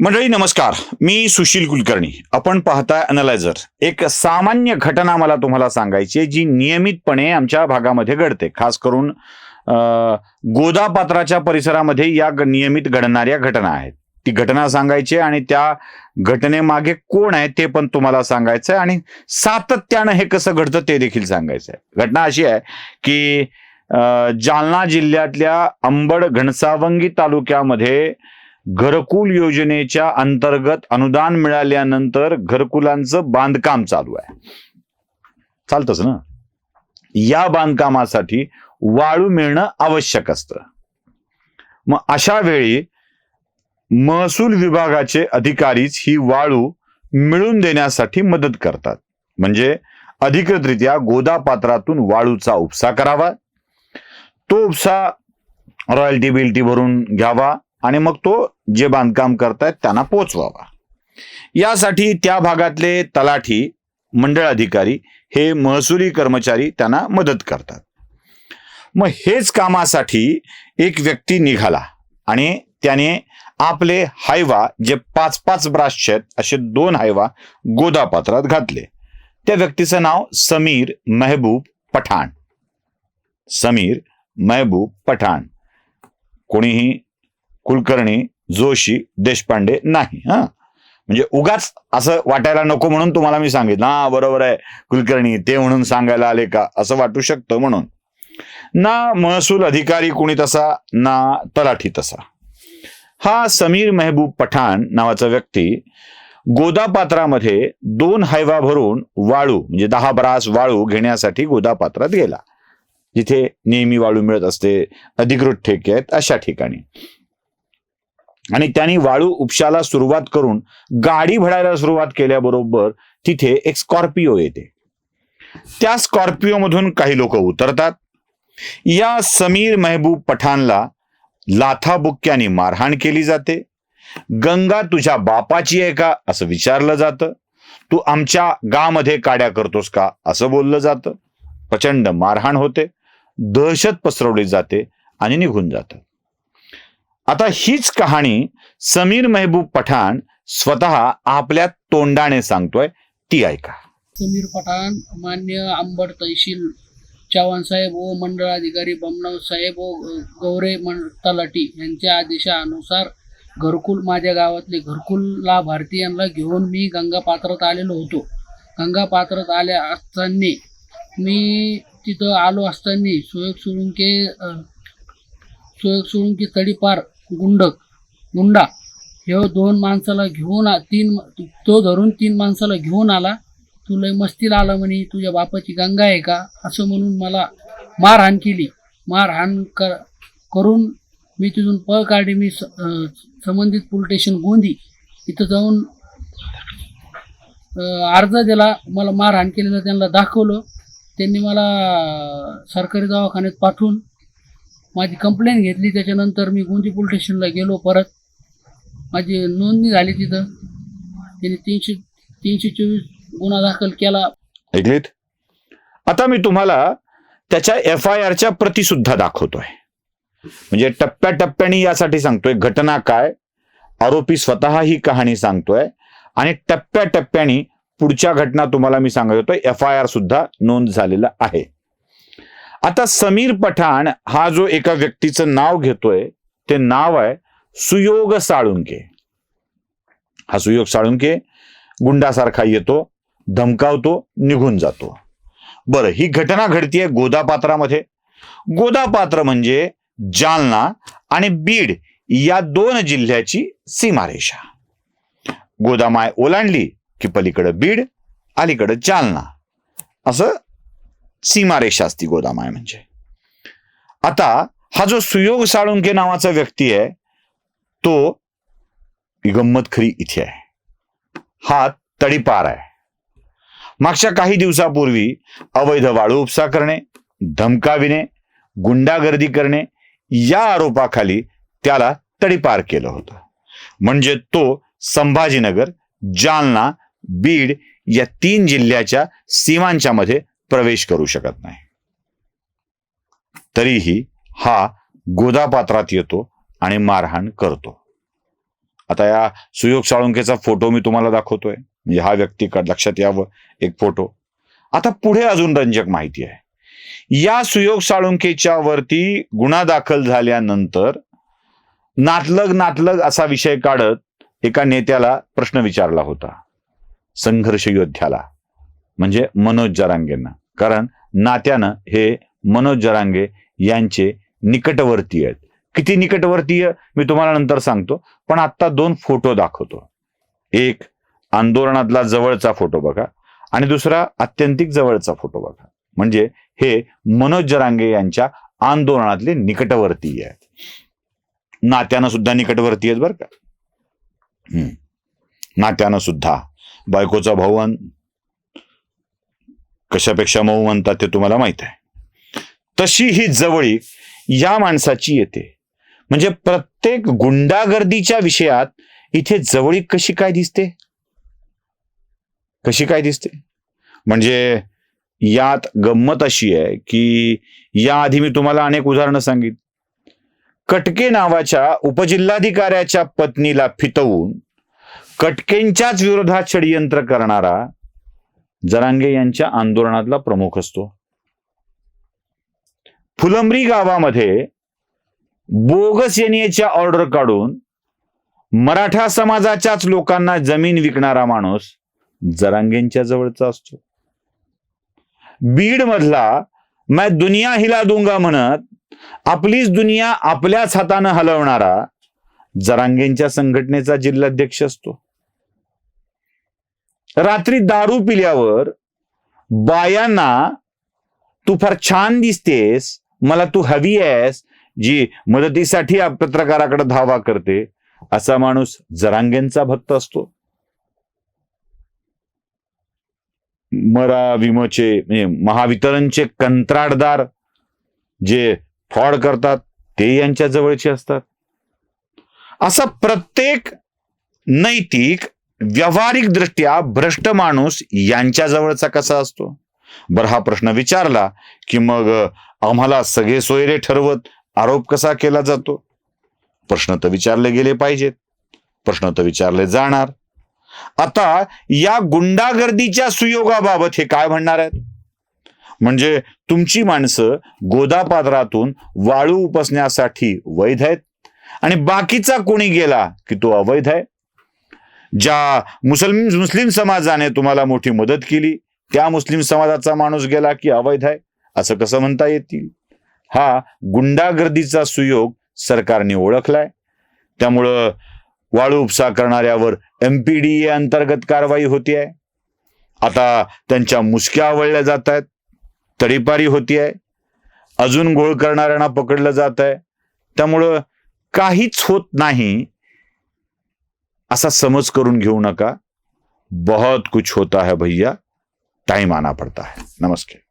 मंडळी नमस्कार. मी सुशील कुलकर्णी. आपण पाहताय अनलायझर एक सामान्य घटना मला तुम्हाला सांगायची जी नियमितपणे आमच्या भागामध्ये घडते. खास करून गोदापात्राच्या परिसरामध्ये या नियमित घडणाऱ्या घटना आहेत. ती घटना सांगायची आणि त्या घटनेमागे कोण आहे ते पण तुम्हाला सांगायचं आहे आणि सातत्यानं हे कसं घडतं ते देखील सांगायचं आहे. घटना अशी आहे की जालना जिल्ह्यातल्या अंबड घनसावंगी तालुक्यामध्ये घरकुल योजनेच्या अंतर्गत अनुदान मिळाल्यानंतर घरकुलांचं बांधकाम चालू आहे. चालतच ना? या बांधकामासाठी वाळू मिळणं आवश्यक असतं. मग अशा वेळी महसूल विभागाचे अधिकारीच ही वाळू मिळून देण्यासाठी मदत करतात. म्हणजे अधिकृतरित्या गोदापात्रातून वाळूचा उपसा करावा. तो उपसा रॉयल्टी बिल्टी भरून घ्यावा. आणि मग तो जे बांधकाम करतायत त्यांना पोचवावा. यासाठी त्या भागातले तलाठी मंडळ अधिकारी हे महसुली कर्मचारी त्यांना मदत करतात. मग हेच कामासाठी एक व्यक्ती निघाला आणि त्याने आपले हायवा जे पाच पाच ब्रासचे आहेत असे दोन हायवा गोदापात्रात घातले. त्या व्यक्तीचं नाव समीर मेहबूब पठाण. समीर मेहबूब पठाण. कोणीही कुलकर्णी जोशी देशपांडे नाही हा. म्हणजे उगाच असं वाटायला नको म्हणून तुम्हाला मी सांगितलं. हा बरोबर आहे. कुलकर्णी ते म्हणून सांगायला आले का? असं वाटू शकतं म्हणून. ना महसूल अधिकारी कोणी तसा ना तलाठी तसा. हा समीर मेहबूब पठाण नावाचा व्यक्ती गोदापात्रामध्ये दोन हायवा भरून वाळू म्हणजे दहा ब्रास वाळू घेण्यासाठी गोदापात्रात गेला. जिथे नेहमी वाळू मिळत असते अधिकृत ठेके आहेत अशा ठिकाणी. आणि त्यांनी वाळू उपशाला सुरुवात करून गाडी भरायला सुरुवात केल्याबरोबर तिथे एक स्कॉर्पिओ येते. त्या स्कॉर्पिओ मधून काही लोक उतरतात. या समीर मेहबूब पठाणला लाथाबुक्क्याने मारहाण केली जाते. गंगा तुझ्या बापाची आहे का? असं विचारलं जातं. तू आमच्या गामध्ये काड्या करतोस का? असं बोललं जातं. प्रचंड मारहाण होते. दहशत पसरवली जाते आणि निघून जातं. आता हीच कहाणी समीर मेहबूब पठाण स्वतः आपल्या तोंडाने सांगतोय. ती ऐका. समीर पठाण मान्य आंबड तहसील चव्हाण साहेब व मंडळ अधिकारी बमनाव साहेब व गौरे मंड तलाटी यांच्या आदेशानुसार घरकुल माझ्या गावातले घरकुल लाभार्थीयांना घेऊन मी गंगा पात्रात आलेलो होतो. गंगा पात्रात आल्या असताना मी तिथं आलो असताना सुयोग सुळुंके सुयोग सुळुंकी तडीपार गुंडक गुंडा. हे दोन माणसाला घेऊन आ- तीन तो धरून तीन माणसाला घेऊन आला. तू लय मस्तीला आला म्हणे तुझ्या बापाची गंगा आहे का? असं म्हणून मला मारहाण केली. मारहाण कर करून मी तिथून पळ काढली मी स- संबंधित पोलीस स्टेशन गोंदी. इथं जाऊन अर्ज दिला मला मारहाण केलेलं त्यांना दाखवलं. त्यांनी मला सरकारी दवाखान्यात पाठवून माझी कंप्लेंट घेतली त्याच्यानंतर मी गुंजी पोलीस स्टेशनला गेलो परत. माझी नोंदणी झाली तिथं. त्यांनी तीनशे तीनशे चोवीस गुन्हा दाखल केला. ऐकलेत? आता मी तुम्हाला त्याच्या एफ आय आरच्या प्रती सुद्धा दाखवतोय. म्हणजे टप्प्याटप्प्याने यासाठी सांगतोय घटना काय? आरोपी स्वतः ही कहाणी सांगतोय. आणि टप्प्याटप्प्याने पुढच्या घटना तुम्हाला मी सांगत होतो एफ आय आर सुद्धा नोंद झालेला आहे. आता समीर पठाण हा जो एका व्यक्तीचं नाव घेतोय ते नाव आहे सुयोग साळुंके. हा सुयोग साळुंके गुंडासारखा येतो धमकावतो निघून जातो. बरं ही घटना घडतीये गोदापात्रामध्ये. गोदापात्र म्हणजे जालना आणि बीड या दोन जिल्ह्याची सीमारेषा. गोदामाय ओलांडली की पलीकडं बीड अलीकडं जालना. असं सीमारेषा असती गोदामाय म्हणजे. आता हा जो सुयोग साळुंके नावाचा व्यक्ती आहे तो गंमत खरी इथे आहे. हा तडीपार आहे. मागच्या काही दिवसापूर्वी अवैध वाळू उपसा करणे धमकाविणे गुंडागर्दी करणे या आरोपाखाली त्याला तडीपार केलं होतं. म्हणजे तो संभाजीनगर जालना बीड या तीन जिल्ह्याच्या सीमांच्या मध्ये प्रवेश करू शकत नाही. तरीही हा गोदापात्रात येतो आणि मारहाण करतो. आता या सुयोग साळुंकेचा फोटो मी तुम्हाला दाखवतोय. म्हणजे हा व्यक्ती लक्षात यावं एक फोटो. आता पुढे अजून रंजक माहिती आहे. या सुयोग साळुंकेच्या वरती गुन्हा दाखल झाल्यानंतर नातलग नातलग असा विषय काढत एका नेत्याला प्रश्न विचारला होता. संघर्ष योद्ध्याला. म्हणजे मनोज जरांगेंना. कारण नात्यानं हे मनोज जरांगे यांचे निकटवर्ती आहेत. किती निकटवर्तीय? मी तुम्हाला नंतर सांगतो. पण आता दोन फोटो दाखवतो. एक आंदोलनातला जवळचा फोटो बघा. आणि दुसरा अत्यंतिक जवळचा फोटो बघा. म्हणजे हे मनोज जरांगे यांच्या आंदोलनातले निकटवर्तीय आहेत. नात्यानं सुद्धा निकटवर्ती आहेत बरं का. हम्म. नात्यानं सुद्धा. बायकोचा भाऊ कशापेक्षा मऊ म्हणतात ते तुम्हाला माहीत आहे. तशी ही जवळी या माणसाची येते. म्हणजे प्रत्येक गुंडागर्दीच्या विषयात इथे जवळी कशी काय दिसते? कशी काय दिसते? म्हणजे यात गंमत अशी आहे की याआधी मी तुम्हाला अनेक उदाहरणं सांगित कटके नावाच्या उपजिल्हाधिकाऱ्याच्या पत्नीला फितवून कटकेंच्याच विरोधात षडयंत्र करणारा जरांगे यांच्या आंदोलनातला प्रमुख असतो. फुलंब्री गावामध्ये बोगस एनएच्या ऑर्डर काढून मराठा समाजाच्याच लोकांना जमीन विकणारा माणूस जरांगेंच्या जवळचा असतो. बीड मधला मैं दुनिया हिला दुंगा म्हणत आपलीच दुनिया आपल्याच हातानं हलवणारा जरांगेंच्या संघटनेचा जिल्हाध्यक्ष असतो. रात्री दारू पिल्यावर बायांना तू फार छान दिसतेस मला तू हवी आहेस जी मदतीसाठी पत्रकाराकडे धावा करते. असा माणूस जरांगेंचा भक्त असतो. मरा विमोचे महावितरणचे कंत्राटदार जे फ्रॉड करतात ते यांच्या जवळचे असतात. असा प्रत्येक नैतिक व्यावहारिक दृष्ट्या भ्रष्ट माणूस यांच्या जवळचा कसा असतो? बरं हा प्रश्न विचारला की मग आम्हाला सगळे सोयरे ठरवत आरोप कसा केला जातो? प्रश्न तर विचारले गेले पाहिजेत. प्रश्न तर विचारले जाणार. आता या गुंडागर्दीच्या सुयोगाबाबत हे काय म्हणणार आहेत? म्हणजे तुमची माणसं गोदापात्रातून वाळू उपसण्यासाठी वैध आहेत आणि बाकीचा कोणी गेला की तो अवैध आहे? ज्या मुस्लिम मुस्लिम समाजाने तुम्हाला मोठी मदत केली त्या मुस्लिम समाजाचा माणूस गेला की अवैध आहे असं कसं म्हणता येतील? हा गुंडागर्दीचा सुयोग सरकारने ओळखलाय. त्यामुळं वाळू उपसा करणाऱ्यावर एमपीडीए अंतर्गत कारवाई होती आहे आता त्यांच्या मुसक्या आवळल्या जात आहेत तडीपारी होती आहे अजून गोळ करणाऱ्यांना पकडलं जात आहे त्यामुळं काहीच होत नाही असा समज करून घेऊ नका. बहुत कुछ होता है भैया. टाइम आना पड़ता है. नमस्कार.